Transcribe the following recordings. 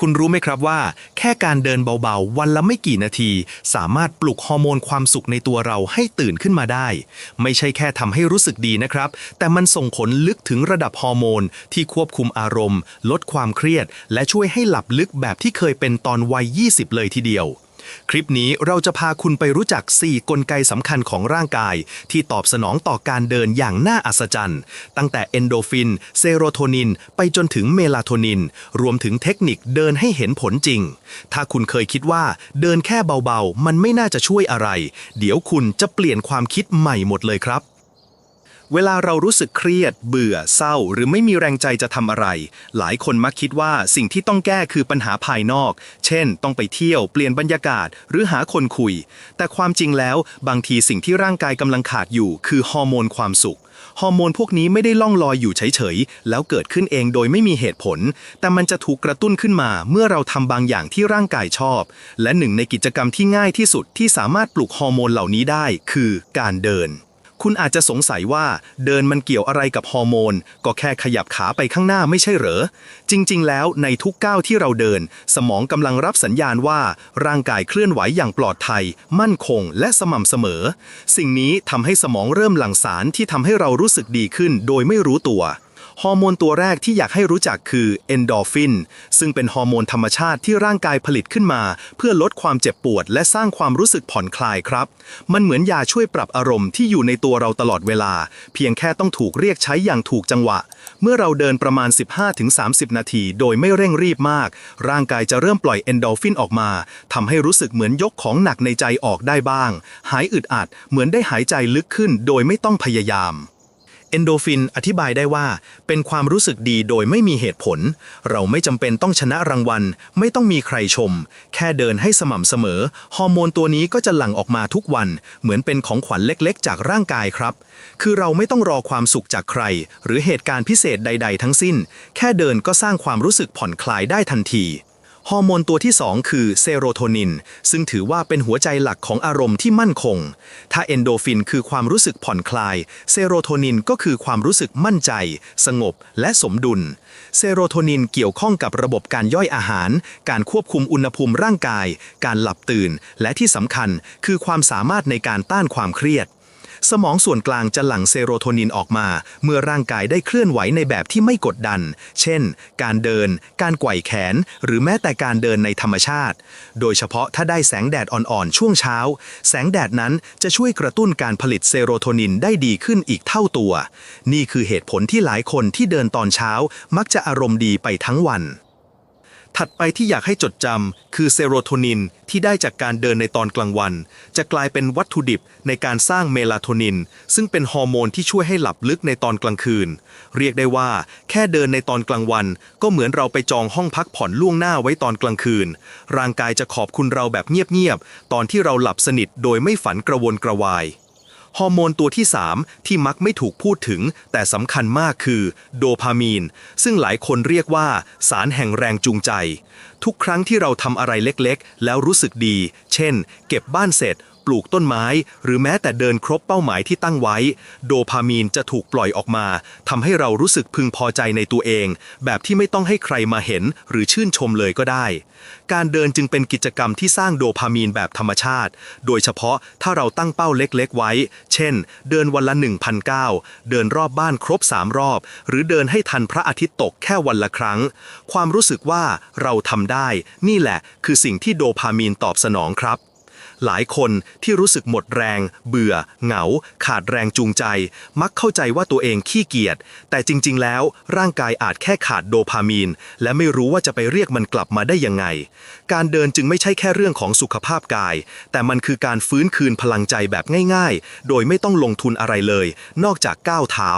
คุณรู้ไหมครับว่า แค่การเดินเบาๆ วันละไม่กี่นาที สามารถปลุกฮอร์โมนความสุขในตัวเราให้ตื่นขึ้นมาได้ ไม่ใช่แค่ทำให้รู้สึกดีนะครับ แต่มันส่งผลลึกถึงระดับฮอร์โมน ที่ควบคุมอารมณ์ ลดความเครียด และช่วยให้หลับลึกแบบที่เคยเป็นตอนวัย 20 เลยทีเดียว คลิปนี้เราจะพาคุณไปรู้จัก 4 กลไกสำคัญของร่างกาย ที่ตอบสนองต่อการเดินอย่างน่าอัศจรรย์ ตั้งแต่เอนโดฟิน เซโรโทนิน ไปจนถึงเมลาโทนิน รวมถึงเทคนิคเดินให้เห็นผลจริง ถ้าคุณเคยคิดว่าเดินแค่เบาๆ มันไม่น่าจะช่วยอะไร เดี๋ยวคุณจะเปลี่ยนความคิดใหม่หมดเลยครับ เวลาเรารู้สึกเครียด เบื่อ เศร้า หรือไม่มีแรงใจจะทำอะไร หลายคนมักคิดว่าสิ่งที่ต้องแก้คือปัญหาภายนอก เช่น ต้องไปเที่ยว เปลี่ยนบรรยากาศ หรือหาคนคุย แต่ความจริงแล้วบางทีสิ่งที่ร่างกายกำลังขาดอยู่ คือฮอร์โมนความสุข ฮอร์โมนพวกนี้ไม่ได้ล่องลอยอยู่เฉยๆ แล้วเกิดขึ้นเองโดยไม่มีเหตุผล แต่มันจะถูกกระตุ้นขึ้นมา เมื่อเราทำบางอย่างที่ร่างกายชอบ และหนึ่งในกิจกรรมที่ง่ายที่สุดที่สามารถปลุกฮอร์โมนเหล่านี้ได้ คือการเดิน คุณอาจจะสงสัยว่าเดินมันเกี่ยวอะไรกับฮอร์โมน ก็แค่ขยับขาไปข้างหน้าไม่ใช่เหรอ จริง ๆ แล้วในทุกก้าวที่เราเดิน สมองกำลังรับสัญญาณว่า ร่างกายเคลื่อนไหวอย่างปลอดภัย มั่นคง และสม่ำเสมอ สิ่งนี้ทำให้สมองเริ่มหลั่งสารที่ทำให้เรารู้สึกดีขึ้น โดยไม่รู้ตัว ฮอร์โมนตัวแรกที่อยากให้รู้จักคือเอนโดฟินซึ่งเป็นฮอร์โมนธรรมชาติที่ร่างกายผลิตขึ้นมา เพื่อลดความเจ็บปวด และสร้างความรู้สึกผ่อนคลายครับ มันเหมือนยาช่วยปรับอารมณ์ที่อยู่ในตัวเราตลอดเวลา เพียงแค่ต้องถูกเรียกใช้อย่างถูกจังหวะ เมื่อเราเดินประมาณ 15-30 นาที โดยไม่เร่งรีบมาก ร่างกายจะเริ่มปล่อยเอนโดฟินออกมาทำให้รู้สึกเหมือนยกของหนักในใจออกได้บ้าง หายอึดอัด เหมือนได้หายใจลึกขึ้นโดยไม่ต้องพยายาม เอนโดฟินอธิบายได้ว่า เป็นความรู้สึกดีโดยไม่มีเหตุผล เราไม่จำเป็นต้องชนะรางวัล ไม่ต้องมีใครชม แค่เดินให้สม่ำเสมอ ฮอร์โมนตัวนี้ก็จะหลั่งออกมาทุกวัน เหมือนเป็นของขวัญเล็กๆ จากร่างกายครับ คือเราไม่ต้องรอความสุขจากใคร หรือเหตุการณ์พิเศษใด ๆ ทั้งสิ้น แค่เดินก็สร้างความรู้สึกผ่อนคลายได้ทันที ฮอร์โมนตัวที่ 2 คือเซโรโทนิน ซึ่งถือว่าเป็นหัวใจหลักของอารมณ์ที่มั่นคง ถ้าเอนโดฟินคือความรู้สึกผ่อนคลาย เซโรโทนินก็คือความรู้สึกมั่นใจ สงบ และสมดุล เซโรโทนินเกี่ยวข้องกับระบบการย่อยอาหาร การควบคุมอุณหภูมิร่างกาย การหลับตื่น และที่สำคัญคือความสามารถในการต้านความเครียด สมองส่วนกลางจะหลั่งเซโรโทนินออกมา เมื่อร่างกายได้เคลื่อนไหวในแบบที่ไม่กดดัน เช่น การเดิน การไกว่แขน หรือแม้แต่การเดินในธรรมชาติ โดยเฉพาะถ้าได้แสงแดดอ่อนๆ ช่วงเช้า แสงแดดนั้นจะช่วยกระตุ้นการผลิตเซโรโทนินได้ดีขึ้นอีกเท่าตัว นี่คือเหตุผลที่หลายคนที่เดินตอนเช้า มักจะอารมณ์ดีไปทั้งวัน ถัดไปที่อยากให้จดจำคือเซโรโทนินที่ได้จากการเดินในตอนกลางวัน จะกลายเป็นวัตถุดิบในการสร้างเมลาโทนิน ซึ่งเป็นฮอร์โมนที่ช่วยให้หลับลึกในตอนกลางคืน เรียกได้ว่า แค่เดินในตอนกลางวัน ก็เหมือนเราไปจองห้องพักผ่อนล่วงหน้าไว้ตอนกลางคืน ร่างกายจะขอบคุณเราแบบเงียบๆตอนที่เราหลับสนิทโดยไม่ฝันกระวนกระวาย ฮอร์โมนตัวที่ 3 ที่มักไม่ถูกพูดถึง แต่สำคัญมากคือโดพามีน ซึ่งหลายคนเรียกว่าสารแห่งแรงจูงใจ ทุกครั้งที่เราทำอะไรเล็กๆ แล้วรู้สึกดี เช่น เก็บบ้านเสร็จ ปลูกต้นไม้ หรือแม้แต่เดินครบเป้าหมายที่ตั้งไว้ โดพามีนจะถูกปล่อยออกมาทำให้เรารู้สึกพึงพอใจในตัวเอง แบบที่ไม่ต้องให้ใครมาเห็นหรือชื่นชมเลยก็ได้ การเดินจึงเป็นกิจกรรมที่สร้างโดพามีนแบบธรรมชาติ โดยเฉพาะถ้าเราตั้งเป้าเล็กๆไว้ เช่น เดินวันละ1,000ก้าวเดินรอบบ้านครบ 3 รอบ หรือเดินให้ทันพระอาทิตย์ตกแค่วันละครั้ง ความรู้สึกว่าเราทำได้ นี่แหละคือสิ่งที่โดพามีนตอบสนองครับ หลายคนที่รู้สึกหมดแรง เบื่อ เหงา ขาดแรงจูงใจ มักเข้าใจว่าตัวเองขี้เกียจ แต่จริง ๆ แล้ว ร่างกายอาจแค่ขาดโดพามีน และไม่รู้ว่าจะไปเรียกมันกลับมาได้ยังไง การเดินจึงไม่ใช่แค่เรื่องของสุขภาพกาย แต่มันคือการฟื้นคืนพลังใจแบบง่าย ๆ โดยไม่ต้องลงทุนอะไรเลย นอกจากก้าวเท้า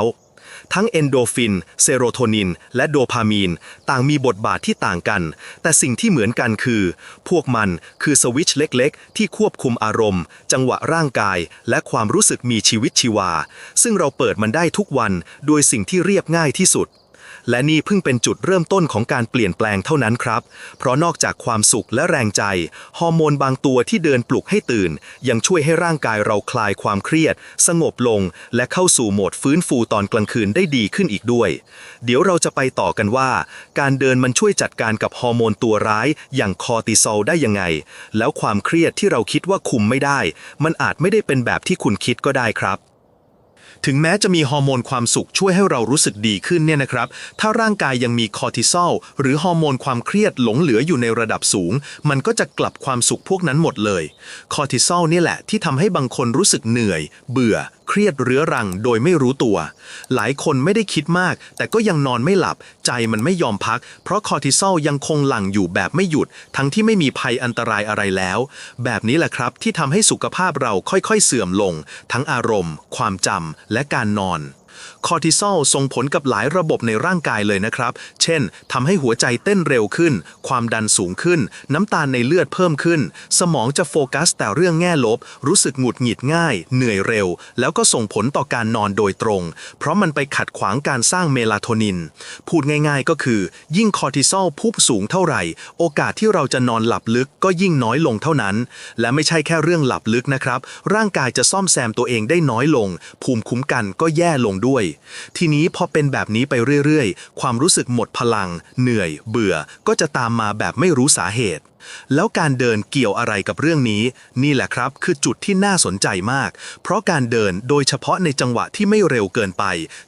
ทั้งเอนโดฟิน เซโรโทนิน และโดพามีน ต่างมีบทบาทที่ต่างกัน แต่สิ่งที่เหมือนกันคือ พวกมันคือสวิตช์เล็กๆ ที่ควบคุมอารมณ์ จังหวะร่างกาย และความรู้สึกมีชีวิตชีวา ซึ่งเราเปิดมันได้ทุกวันโดยสิ่งที่เรียบง่ายที่สุด และนี่เพิ่งเป็นจุดเริ่มต้นของการเปลี่ยนแปลงเท่านั้นครับ เพราะนอกจากความสุขและแรงใจ ฮอร์โมนบางตัวที่เดินปลุกให้ตื่น ยังช่วยให้ร่างกายเราคลายความเครียด สงบลง และเข้าสู่โหมดฟื้นฟูตอนกลางคืนได้ดีขึ้นอีกด้วย เดี๋ยวเราจะไปต่อกันว่า การเดินมันช่วยจัดการกับฮอร์โมนตัวร้ายอย่างคอร์ติซอลได้ยังไง แล้วความเครียดที่เราคิดว่าคุมไม่ได้ มันอาจไม่ได้เป็นแบบที่คุณคิดก็ได้ครับ ถึงแม้จะมีฮอร์โมนความสุขช่วยให้เรารู้สึกดีขึ้นเนี่ยนะครับ ถ้าร่างกายยังมีคอร์ติซอลหรือฮอร์โมนความเครียดหลงเหลืออยู่ในระดับสูง มันก็จะกลับความสุขพวกนั้นหมดเลย คอร์ติซอลนี่แหละที่ทำให้บางคนรู้สึกเหนื่อย เบื่อ เครียดเรื้อรังโดยไม่รู้ตัว หลายคนไม่ได้คิดมาก แต่ก็ยังนอนไม่หลับ ใจมันไม่ยอมพัก เพราะคอร์ติซอลยังคงหลั่งอยู่แบบไม่หยุด ทั้งที่ไม่มีภัยอันตรายอะไรแล้ว แบบนี้แหละครับที่ทำให้สุขภาพเราค่อยๆ เสื่อมลง ทั้งอารมณ์ ความจำและการนอน คอร์ติซอลส่งผลกับหลายระบบในร่างกายเลยนะครับ เช่นทำให้หัวใจเต้นเร็วขึ้น ความดันสูงขึ้น น้ำตาลในเลือดเพิ่มขึ้น สมองจะโฟกัสแต่เรื่องแง่ลบ รู้สึกหงุดหงิดง่าย เหนื่อยเร็ว แล้วก็ส่งผลต่อการนอนโดยตรง เพราะมันไปขัดขวางการสร้างเมลาโทนิน พูดง่ายๆก็คือ ยิ่งคอร์ติซอลพุ่งสูงเท่าไหร่ โอกาสที่เราจะนอนหลับลึกก็ยิ่งน้อยลงเท่านั้น และไม่ใช่แค่เรื่องหลับลึกนะครับ ร่างกายจะซ่อมแซมตัวเองได้น้อยลง ภูมิคุ้มกันก็แย่ลงด้วยทีนี้พอเป็นแบบนี้ไปเรื่อยๆ ความรู้สึกหมดพลัง เหนื่อย เบื่อ ก็จะตามมาแบบไม่รู้สาเหตุแล้วการเดินเกี่ยวอะไรกับเรื่องนี้ นี่แหละครับ คือจุดที่น่าสนใจมาก เพราะการเดินโดยเฉพาะในจังหวะที่ไม่เร็วเกินไป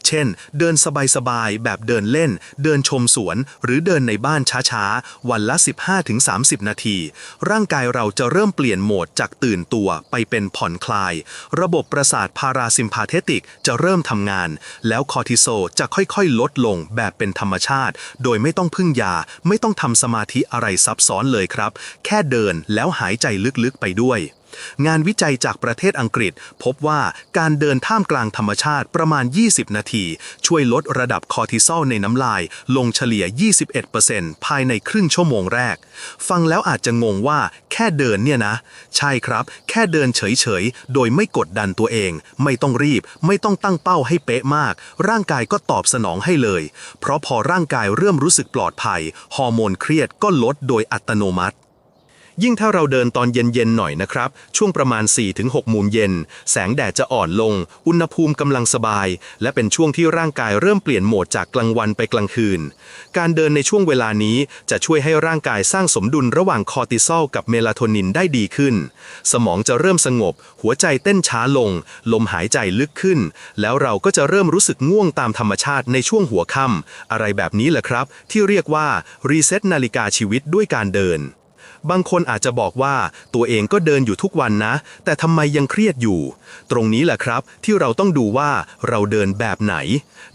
เช่น เดินสบายๆแบบเดินเล่น เดินชมสวน หรือเดินในบ้านช้าๆ วันละ 15-30 นาที ร่างกายเราจะเริ่มเปลี่ยนโหมดจากตื่นตัวไปเป็นผ่อนคลาย ระบบประสาทพาราซิมพาเทติกจะเริ่มทำงาน แล้วคอร์ติโซจะค่อยๆ ลดลงแบบเป็นธรรมชาติ โดยไม่ต้องพึ่งยา ไม่ต้องทำสมาธิอะไรซับซ้อนเลยครับครับ แค่เดินแล้วหายใจลึกๆไปด้วย งานวิจัยจากประเทศอังกฤษ พบว่าการเดินท่ามกลางธรรมชาติประมาณ 20 นาที ช่วยลดระดับคอร์ติซอลในน้ำลาย ลงเฉลี่ย 21%ภายในครึ่งชั่วโมงแรก ฟังแล้วอาจจะงงว่าแค่เดินเนี่ยนะ ใช่ครับ แค่เดินเฉยๆ โดยไม่กดดันตัวเอง ไม่ต้องรีบ ไม่ต้องตั้งเป้าให้เป๊ะมาก ร่างกายก็ตอบสนองให้เลย เพราะพอร่างกายเริ่มรู้สึกปลอดภัย ฮอร์โมนเครียดก็ลดโดยอัตโนมัติ ยิ่งถ้าเราเดินตอนเย็นๆหน่อยนะครับ ช่วงประมาณ 4-6โมงเย็น แสงแดดจะอ่อนลง อุณหภูมิกำลังสบาย และเป็นช่วงที่ร่างกายเริ่มเปลี่ยนโหมดจากกลางวันไปกลางคืน การเดินในช่วงเวลานี้จะช่วยให้ร่างกายสร้างสมดุลระหว่างคอร์ติซอลกับเมลาโทนินได้ดีขึ้น สมองจะเริ่มสงบ หัวใจเต้นช้าลง ลมหายใจลึกขึ้น แล้วเราก็จะเริ่มรู้สึกง่วงตามธรรมชาติในช่วงหัวค่ำอะไรแบบนี้แหละครับ ที่เรียกว่ารีเซ็ตนาฬิกาชีวิตด้วยการเดิน บางคนอาจจะบอกว่าตัวเองก็เดินอยู่ทุกวันนะ แต่ทำไมยังเครียดอยู่ ตรงนี้แหละครับที่เราต้องดูว่าเราเดินแบบไหน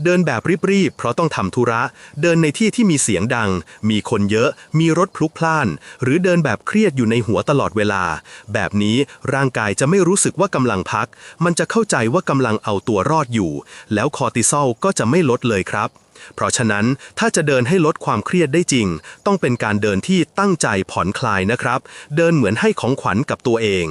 เดินแบบรีบๆเพราะต้องทำธุระ เดินในที่ที่มีเสียงดัง มีคนเยอะ มีรถพลุกพล่าน หรือเดินแบบเครียดอยู่ในหัวตลอดเวลา แบบนี้ร่างกายจะไม่รู้สึกว่ากำลังพัก มันจะเข้าใจว่ากำลังเอาตัวรอดอยู่ แล้วคอร์ติซอลก็จะไม่ลดเลยครับ เพราะฉะนั้นถ้าจะเดินให้ลดความเครียดได้จริง ต้องเป็นการเดินที่ตั้งใจผ่อนคลายนะครับ เดินเหมือนให้ของขวัญกับตัวเอง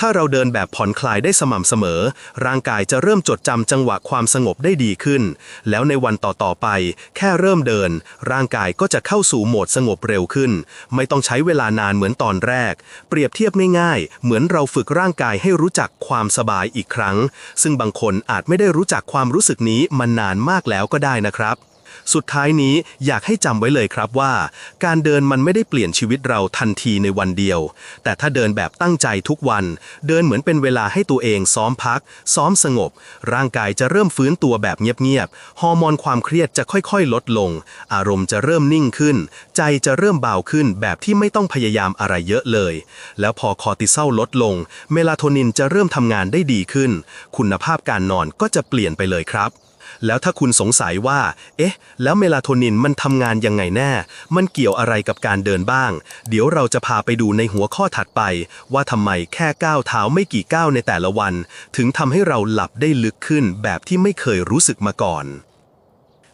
ถ้าเราเดินแบบผ่อนคลายได้สม่ำเสมอ ร่างกายจะเริ่มจดจำจังหวะความสงบได้ดีขึ้น แล้วในวันต่อๆไป แค่เริ่มเดิน ร่างกายก็จะเข้าสู่โหมดสงบเร็วขึ้น ไม่ต้องใช้เวลานานเหมือนตอนแรก เปรียบเทียบง่ายๆ เหมือนเราฝึกร่างกายให้รู้จักความสบายอีกครั้ง ซึ่งบางคนอาจไม่ได้รู้จักความรู้สึกนี้มานานมากแล้วก็ได้นะครับ สุดท้ายนี้อยากให้จำไว้เลยครับว่า การเดินมันไม่ได้เปลี่ยนชีวิตเราทันทีในวันเดียว แต่ถ้าเดินแบบตั้งใจทุกวัน เดินเหมือนเป็นเวลาให้ตัวเองซ้อมพัก ซ้อมสงบ ร่างกายจะเริ่มฟื้นตัวแบบเงียบๆฮอร์โมนความเครียดจะค่อยๆ ลดลง อารมณ์จะเริ่มนิ่งขึ้น ใจจะเริ่มเบาขึ้นแบบที่ไม่ต้องพยายามอะไรเยอะเลย แล้วพอคอร์ติซอลลดลง เมลาโทนินจะเริ่มทำงานได้ดีขึ้น คุณภาพการนอนก็จะเปลี่ยนไปเลยครับ แล้วถ้าคุณสงสัยว่า เอ๊ะ แล้วเมลาโทนินมันทำงานยังไงแน่ มันเกี่ยวอะไรกับการเดินบ้าง เดี๋ยวเราจะพาไปดูในหัวข้อถัดไป ว่าทำไมแค่ก้าวเท้าไม่กี่ก้าวในแต่ละวัน ถึงทำให้เราหลับได้ลึกขึ้นแบบที่ไม่เคยรู้สึกมาก่อน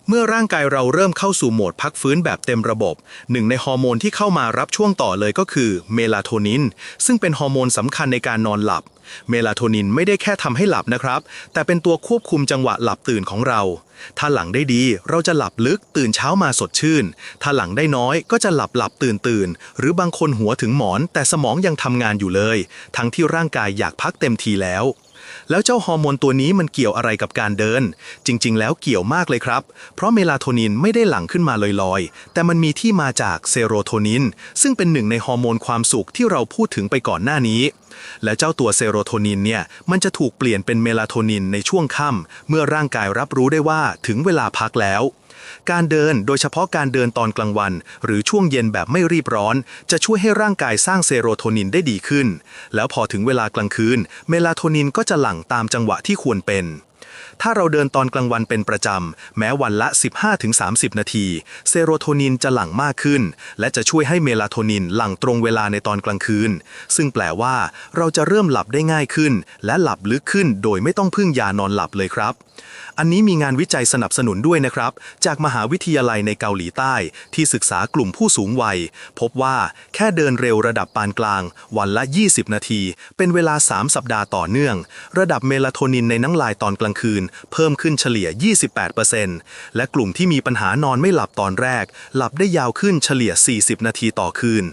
เมื่อร่างกายเราเริ่มเข้าสู่โหมดพักฟื้นแบบเต็มระบบ หนึ่งในฮอร์โมนที่เข้ามารับช่วงต่อเลยก็คือเมลาโทนิน ซึ่งเป็นฮอร์โมนสำคัญในการนอนหลับ เมลาโทนินไม่ได้แค่ทำให้หลับนะครับ แต่เป็นตัวควบคุมจังหวะหลับตื่นของเรา ถ้าหลังได้ดี เราจะหลับลึกตื่นเช้ามาสดชื่น ถ้าหลังได้น้อยก็จะหลับหลับตื่นตื่น หรือบางคนหัวถึงหมอน แต่สมองยังทำงานอยู่เลย ทั้งที่ร่างกายอยากพักเต็มทีแล้ว แล้วเจ้าฮอร์โมนตัวนี้มันเกี่ยวอะไรกับการเดิน จริง ๆ แล้วเกี่ยวมากเลยครับ เพราะเมลาโทนินไม่ได้หลั่งขึ้นมาลอยๆ แต่มันมีที่มาจากเซโรโทนิน ซึ่งเป็นหนึ่งในฮอร์โมนความสุขที่เราพูดถึงไปก่อนหน้านี้ และเจ้าตัวเซโรโทนินเนี่ย มันจะถูกเปลี่ยนเป็นเมลาโทนินในช่วงค่ำเมื่อร่างกายรับรู้ได้ว่าถึงเวลาพักแล้ว การเดินโดยเฉพาะการเดินตอนกลางวัน หรือช่วงเย็นแบบไม่รีบร้อน จะช่วยให้ร่างกายสร้างเซโรโทนินได้ดีขึ้น แล้วพอถึงเวลากลางคืน เมลาโทนินก็จะหลั่งตามจังหวะที่ควรเป็น ถ้าเราเดินตอนกลางวันเป็นประจำ แม้วันละ 15-30 นาที เซโรโทนินจะหลั่งมากขึ้น และจะช่วยให้เมลาโทนินหลั่งตรงเวลาในตอนกลางคืน ซึ่งแปลว่าเราจะเริ่มหลับได้ง่ายขึ้น และหลับลึกขึ้นโดยไม่ต้องพึ่งยานอนหลับเลยครับ อันนี้มีงานวิจัยสนับสนุนด้วยนะครับ จากมหาวิทยาลัยในเกาหลีใต้ ที่ศึกษากลุ่มผู้สูงวัย พบว่าแค่เดินเร็วระดับปานกลาง วันละ 20 นาที เป็นเวลา 3 สัปดาห์ต่อเนื่อง ระดับเมลาโทนินในน้ำลายตอนกลางคืนเพิ่มขึ้นเฉลี่ย 28%และกลุ่มที่มีปัญหานอนไม่หลับตอนแรก หลับได้ยาวขึ้นเฉลี่ย 40 นาทีต่อคืน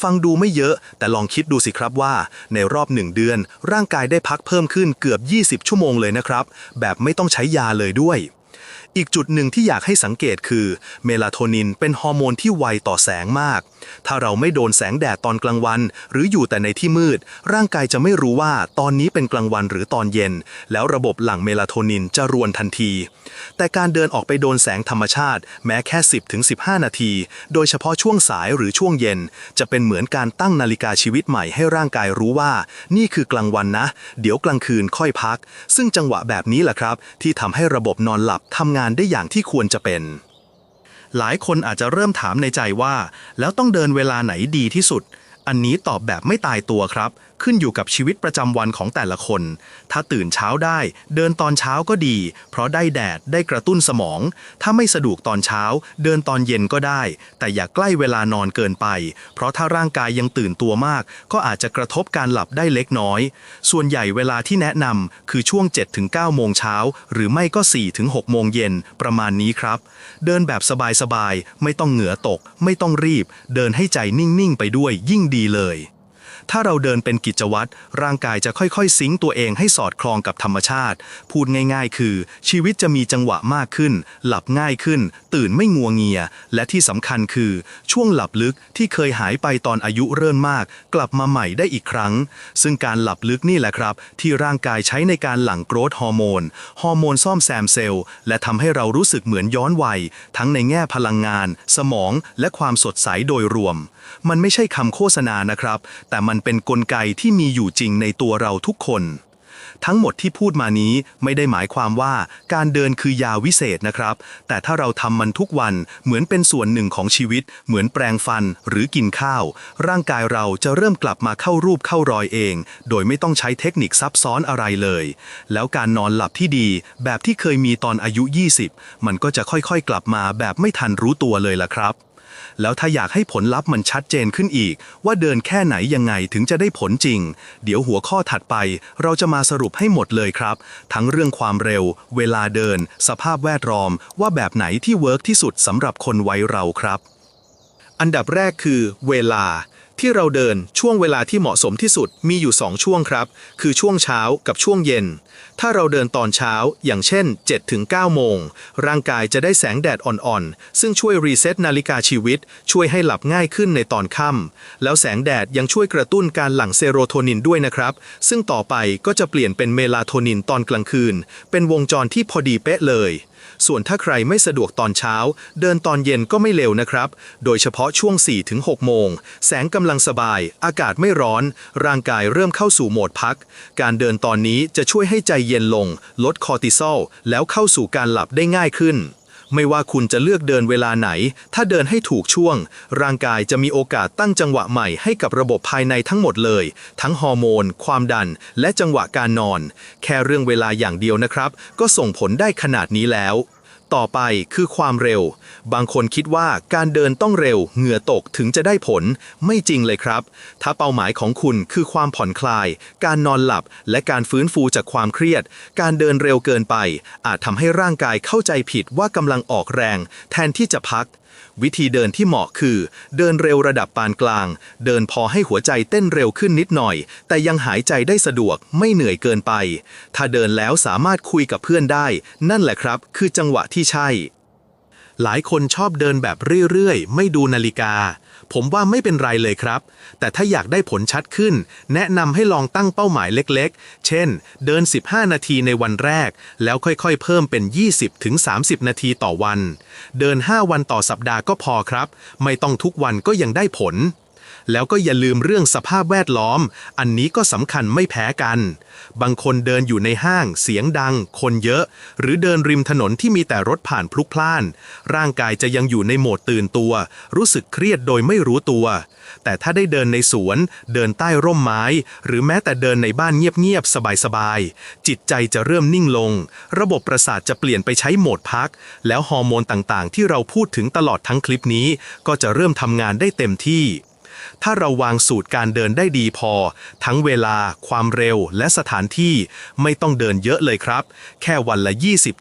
ฟังดูไม่เยอะ แต่ลองคิดดูสิครับว่า ในรอบหนึ่งเดือน ร่างกายได้พักเพิ่มขึ้นเกือบ 20 ชั่วโมงเลยนะครับ แบบไม่ต้องใช้ยาเลยด้วยอีกจุดหนึ่งที่อยากให้สังเกตคือ เมลาโทนินเป็นฮอร์โมนที่ไวต่อแสงมาก ถ้าเราไม่โดนแสงแดดตอนกลางวัน หรืออยู่แต่ในที่มืด ร่างกายจะไม่รู้ว่าตอนนี้เป็นกลางวันหรือตอนเย็น แล้วระบบหลั่งเมลาโทนินจะรวนทันที แต่การเดินออกไปโดนแสงธรรมชาติ แม้แค่ 10-15 นาที โดยเฉพาะช่วงสายหรือช่วงเย็น จะเป็นเหมือนการตั้งนาฬิกาชีวิตใหม่ให้ร่างกายรู้ว่า นี่คือกลางวันนะ เดี๋ยวกลางคืนค่อยพัก ซึ่งจังหวะแบบนี้แหละครับ ที่ทำให้ระบบนอนหลับทำงานได้อย่างที่ควรจะเป็น หลายคนอาจจะเริ่มถามในใจว่า แล้วต้องเดินเวลาไหนดีที่สุด อันนี้ตอบแบบไม่ตายตัวครับ ขึ้นอยู่กับชีวิตประจำวันของแต่ละคน ถ้าตื่นเช้าได้ เดินตอนเช้าก็ดี เพราะได้แดดได้กระตุ้นสมอง ถ้าไม่สะดวกตอนเช้า เดินตอนเย็นก็ได้ แต่อย่าใกล้เวลานอนเกินไป เพราะถ้าร่างกายยังตื่นตัวมาก ก็อาจจะกระทบการหลับได้เล็กน้อย ส่วนใหญ่เวลาที่แนะนำคือช่วง 7-9 โมงเช้า หรือไม่ก็ 4-6 โมงเย็นประมาณนี้ครับ เดินแบบสบายๆไม่ต้องเหงื่อตก ไม่ต้องรีบ เดินให้ใจนิ่งๆไปด้วยยิ่งดีเลย ถ้าเราเดินเป็นกิจวัตรร่างกายจะค่อยๆ ซิงตัวเองให้สอดคล้องกับธรรมชาติ พูดง่ายๆ คือ ชีวิตจะมีจังหวะมากขึ้น หลับง่ายขึ้น ตื่นไม่งัวเงีย และที่สำคัญคือ ช่วงหลับลึกที่เคยหายไปตอนอายุเริ่มมาก กลับมาใหม่ได้อีกครั้ง ซึ่งการหลับลึกนี่แหละครับ ที่ร่างกายใช้ในการหลั่งโกรทฮอร์โมนฮอร์โมนซ่อมแซมเซลล์และทำให้เรารู้สึกเหมือนย้อนวัย ทั้งในแง่พลังงาน สมอง และความสดใสโดยรวม มันไม่ใช่คำโฆษณานะครับ แต่มันเป็นนกลไกที่มีอยู่จริงในตัวเราทุกคน ทั้งหมดที่พูดมานี้ไม่ได้หมายความว่าการเดินคือยาวิเศษนะครับ แต่ถ้าเราทำมันทุกวันเหมือนเป็นส่วนหนึ่งของชีวิต เหมือนแปรงฟันหรือกินข้าว ร่างกายเราจะเริ่มกลับมาเข้ารูปเข้ารอยเอง โดยไม่ต้องใช้เทคนิคซับซ้อนอะไรเลย แล้วการนอนหลับที่ดี แบบที่เคยมีตอนอายุ 20 มันก็จะค่อยๆ กลับมาแบบไม่ทันรู้ตัวเลยล่ะครับ แล้วถ้าอยากให้ผลลัพธ์มันชัดเจนขึ้นอีก ว่าเดินแค่ไหนยังไงถึงจะได้ผลจริง เดี๋ยวหัวข้อถัดไป เราจะมาสรุปให้หมดเลยครับ ทั้งเรื่องความเร็ว เวลาเดิน สภาพแวดล้อม ว่าแบบไหนที่เวิร์กที่สุดสำหรับคนวัยเราครับ อันดับแรกคือ เวลาที่เราเดินช่วงเวลาที่เหมาะสมที่สุดมีอยู่ 2 ช่วงครับ คือช่วงเช้ากับช่วงเย็น ถ้าเราเดินตอนเช้าอย่างเช่น 7-9 โมง ร่างกายจะได้แสงแดดอ่อนๆ ซึ่งช่วยรีเซ็ตนาฬิกาชีวิต ช่วยให้หลับง่ายขึ้นในตอนค่ำแล้วแสงแดดยังช่วยกระตุ้นการหลั่งเซโรโทนินด้วยนะครับ ซึ่งต่อไปก็จะเปลี่ยนเป็นเมลาโทนินตอนกลางคืน เป็นวงจรที่พอดีเป๊ะเลย ส่วนถ้าใครไม่สะดวกตอนเช้า เดินตอนเย็นก็ไม่เร็วนะครับ โดยเฉพาะช่วง 4-6 โมง แสงกำลังสบาย อากาศไม่ร้อน ร่างกายเริ่มเข้าสู่โหมดพัก การเดินตอนนี้จะช่วยให้ใจเย็นลง ลดคอร์ติซอลแล้วเข้าสู่การหลับได้ง่ายขึ้น ไม่ว่าคุณจะเลือกเดินเวลาไหน ถ้าเดินให้ถูกช่วง ร่างกายจะมีโอกาสตั้งจังหวะใหม่ให้กับระบบภายในทั้งหมดเลย ทั้งฮอร์โมน ความดัน และจังหวะการนอน แค่เรื่องเวลาอย่างเดียวนะครับ ก็ส่งผลได้ขนาดนี้แล้ว ต่อไปคือความเร็ว บางคนคิดว่าการเดินต้องเร็ว เหงื่อตกถึงจะได้ผล ไม่จริงเลยครับ ถ้าเป้าหมายของคุณคือความผ่อนคลาย การนอนหลับ และการฟื้นฟูจากความเครียด การเดินเร็วเกินไป อาจทำให้ร่างกายเข้าใจผิดว่ากำลังออกแรง แทนที่จะพัก วิธีเดินที่เหมาะคือ เดินเร็วระดับปานกลาง เดินพอให้หัวใจเต้นเร็วขึ้นนิดหน่อย แต่ยังหายใจได้สะดวกไม่เหนื่อยเกินไป ถ้าเดินแล้วสามารถคุยกับเพื่อนได้ นั่นแหละครับ คือจังหวะที่ใช่ หลายคนชอบเดินแบบเรื่อยๆ ไม่ดูนาฬิกา ผมว่าไม่เป็นไรเลยครับ แต่ถ้าอยากได้ผลชัดขึ้น แนะนำให้ลองตั้งเป้าหมายเล็กๆ เช่น เดิน 15 นาทีในวันแรก แล้วค่อยๆ เพิ่มเป็น 20-30 นาทีต่อวัน เดิน 5 วันต่อสัปดาห์ก็พอครับ ไม่ต้องทุกวันก็ยังได้ผล แล้วก็อย่าลืมเรื่องสภาพแวดล้อม อันนี้ก็สำคัญไม่แพ้กัน บางคนเดินอยู่ในห้าง เสียงดัง คนเยอะ หรือเดินริมถนนที่มีแต่รถผ่านพลุกพล่าน ร่างกายจะยังอยู่ในโหมดตื่นตัว รู้สึกเครียดโดยไม่รู้ตัว แต่ถ้าได้เดินในสวน เดินใต้ร่มไม้ หรือแม้แต่เดินในบ้านเงียบๆสบายๆจิตใจจะเริ่มนิ่งลง ระบบประสาทจะเปลี่ยนไปใช้โหมดพัก แล้วฮอร์โมนต่างๆ ที่เราพูดถึงตลอดทั้งคลิปนี้ ก็จะเริ่มทำงานได้เต็มที่ ถ้าเราวางสูตรการเดินได้ดีพอ ทั้งเวลา ความเร็วและสถานที่ไม่ต้องเดินเยอะเลยครับ แค่วันละ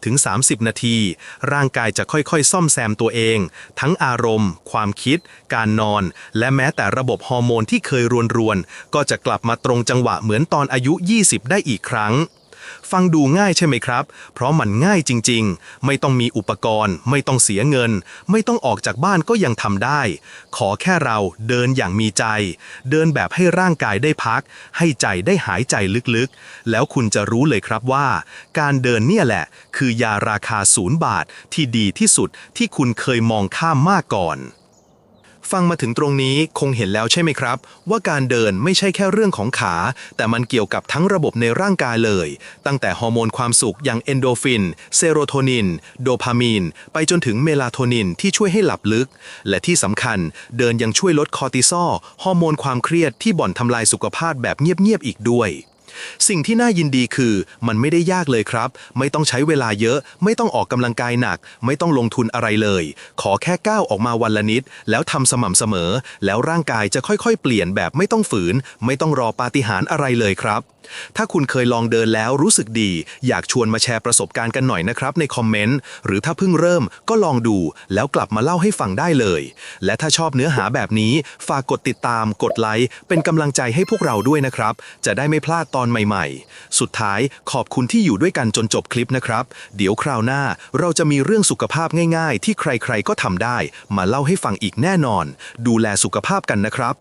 20-30 นาที ร่างกายจะค่อยๆ ซ่อมแซมตัวเอง ทั้งอารมณ์ ความคิด การนอน และแม้แต่ระบบฮอร์โมนที่เคยรวนๆก็จะกลับมาตรงจังหวะเหมือนตอนอายุ 20 ได้อีกครั้ง ฟังดูง่ายใช่ไหมครับ เพราะมันง่ายจริง ๆ ไม่ต้องมีอุปกรณ์ ไม่ต้องเสียเงิน ไม่ต้องออกจากบ้านก็ยังทำได้ ขอแค่เราเดินอย่างมีใจ เดินแบบให้ร่างกายได้พัก ให้ใจได้หายใจลึกๆ แล้วคุณจะรู้เลยครับว่า การเดินเนี่ยแหละ คือยาราคาศูนย์บาทที่ดีที่สุดที่คุณเคยมองข้ามมากก่อน ฟังมาถึงตรงนี้คงเห็นแล้วใช่ไหมครับ ว่าการเดินไม่ใช่แค่เรื่องของขา แต่มันเกี่ยวกับทั้งระบบในร่างกายเลย ตั้งแต่ฮอร์โมนความสุขอย่างเอนโดฟิน เซโรโทนิน โดพามีน ไปจนถึงเมลาโทนินที่ช่วยให้หลับลึก และที่สำคัญเดินยังช่วยลดคอร์ติซอลฮอร์โมนความเครียดที่บ่อนทำลายสุขภาพแบบเงียบๆอีกด้วย สิ่งที่น่ายินดีคือ มันไม่ได้ยากเลยครับ ไม่ต้องใช้เวลาเยอะ ไม่ต้องออกกำลังกายหนัก ไม่ต้องลงทุนอะไรเลย ขอแค่ก้าวออกมาวันละนิด แล้วทำสม่ำเสมอ แล้วร่างกายจะค่อยๆ เปลี่ยนแบบไม่ต้องฝืน ไม่ต้องรอปาฏิหาริย์อะไรเลยครับ ถ้าคุณเคยลองเดินแล้วรู้สึกดี อยากชวนมาแชร์ประสบการณ์กันหน่อยนะครับในคอมเมนต์ หรือถ้าเพิ่งเริ่มก็ลองดู แล้วกลับมาเล่าให้ฟังได้เลย และถ้าชอบเนื้อหาแบบนี้ ฝากกดติดตาม กดไลค์ เป็นกำลังใจให้พวกเราด้วยนะครับ จะได้ไม่พลาดตอนใหม่ ๆ สุดท้ายขอบคุณที่อยู่ด้วยกันจนจบคลิปนะครับ เดี๋ยวคราวหน้าเราจะมีเรื่องสุขภาพง่าย ๆ ที่ใครๆก็ทำได้ มาเล่าให้ฟังอีกแน่นอน ดูแลสุขภาพกันนะครับ